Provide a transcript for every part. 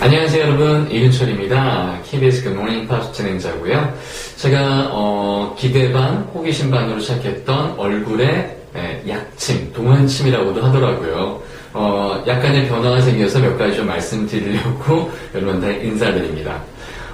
안녕하세요 여러분 이윤철입니다. KBS 팝스 진행자고요. 제가 어, 기대 반 호기심 반으로 시작했던 얼굴의 예, 약침, 동안침이라고도 하더라고요. 어, 약간의 변화가 생겨서 몇 가지 좀 말씀드리려고 여러분한테 인사드립니다.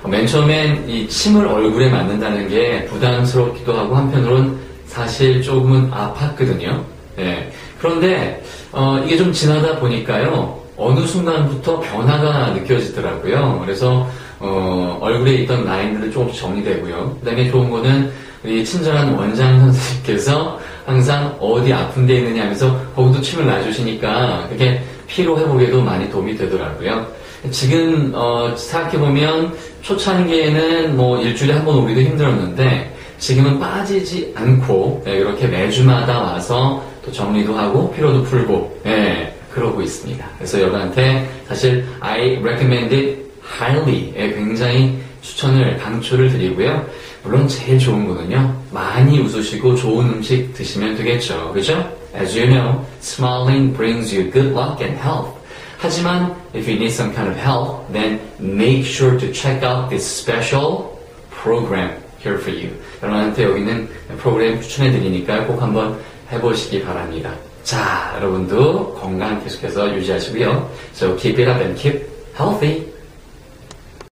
어, 맨 처음엔 이 침을 얼굴에 맞는다는 게 부담스럽기도 하고 한편으론 사실 조금은 아팠거든요. 예. 그런데 어, 이게 좀 지나다 보니까요. 어느 순간부터 변화가 느껴지더라고요. 그래서 어, 얼굴에 있던 라인들은 조금씩 정리되고요. 그 다음에 좋은 거는 우리 친절한 원장 선생님께서 항상 어디 아픈 데 있느냐 하면서 거기도 침을 놔주시니까 그게 피로 회복에도 많이 도움이 되더라고요. 지금 어, 생각해보면 초창기에는 뭐 일주일에 한 번 오기도 힘들었는데 지금은 빠지지 않고 네, 이렇게 매주마다 와서 또 정리도 하고 피로도 풀고 네, 그러고 있습니다. 그래서 여러분한테 사실 I recommend it highly 예, 굉장히 추천을 강추를 드리고요. 물론 제일 좋은 거는요. 많이 웃으시고 좋은 음식 드시면 되겠죠. 그죠? As you know, smiling brings you good luck and health. 하지만 if you need some kind of help, then make sure to check out this special program here for you. 여러분한테 여기 있는 프로그램 추천해 드리니까 꼭 한번 해보시기 바랍니다. 자, 여러분도 건강 계속해서 유지하시고요. So keep it up and keep healthy.